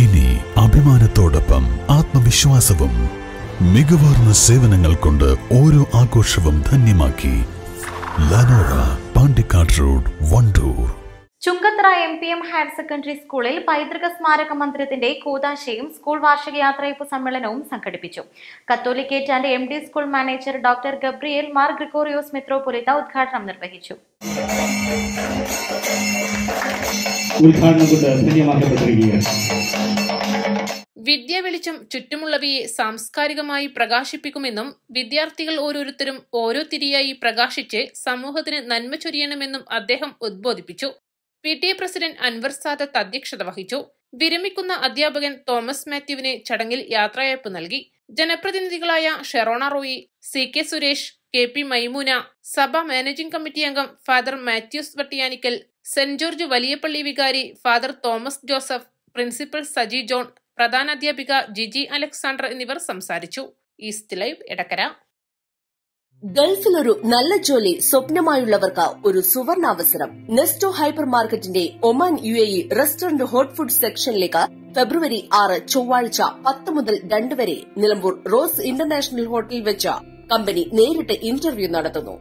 ഇനി അഭിമാനത്തോടൊപ്പം ആത്മവിശ്വാസവും മികവാർന്ന സേവനങ്ങൾ കൊണ്ട് ഓരോ ആഘോഷവും ധന്യമാക്കി Lanora Pandikkad road Wandoor. Chungathara M P M higher secondary സ്കൂളിൽ പൈതൃക സ്മാരക മന്ദിരത്തിന്റെ കൂതാശയും സ്കൂൾ വാർഷിക യാത്രയപ്പ് സമ്മേളനവും സംഘടിപ്പിച്ചു. Catholicate and M D school manager doctor Gabriel Mar Gregorios മെത്രോപൊലിത്ത ഉദ്ഘാടനം നിർവഹിച്ചു. ഉദ്ഘാടനം കൊണ്ട് ധന്യമാക്കപ്പെട്ടിരിക്കുകയാണ്. വിദ്യ വെളിച്ചം ചുറ്റുമുള്ളവയെ സാംസ്കാരികമായി പ്രകാശിപ്പിക്കുമെന്നും വിദ്യാർത്ഥികൾ ഓരോരുത്തരും ഓരോ തിരിയായി പ്രകാശിച്ച് സമൂഹത്തിന് നന്മ ചൊരിയണമെന്നും അദ്ദേഹം ഉദ്ബോധിപ്പിച്ചു. P. T. A. President Anwar Sadath അധ്യക്ഷത വഹിച്ചു. വിരമിക്കുന്ന അധ്യാപകൻ തോമസ് മാത്യുവിന് ചടങ്ങിൽ യാത്രയയപ്പ് നൽകി. ജനപ്രതിനിധികളായ Sherona Roy C. K. Suresh K. P. Maimoona സഭ മാനേജിംഗ് കമ്മിറ്റി അംഗം father Mathews Vattiyanikkal saint George Valiyapally വികാരി father Thomas Joseph principal Saji John പ്രധാനാധ്യാപിക Jiji Alexander എന്നിവർ സംസാരിച്ചു. East live Edakkara. ഗൾഫിലൊരു നല്ല ജോലി സ്വപ്നമായുള്ളവർക്ക് ഒരു സുവർണാവസരം. നെസ്റ്റോ ഹൈപ്പർ മാർക്കറ്റിന്റെ Oman U A E restaurant hot food സെക്ഷനിലേക്ക് ഫെബ്രുവരി ആറ് ചൊവ്വാഴ്ച പത്ത് മുതൽ രണ്ട് വരെ നിലമ്പൂർ റോസ് ഇന്റർനാഷണൽ ഹോട്ടലിൽ വെച്ച് കമ്പനി നേരിട്ട് ഇന്റർവ്യൂ നടത്തുന്നു.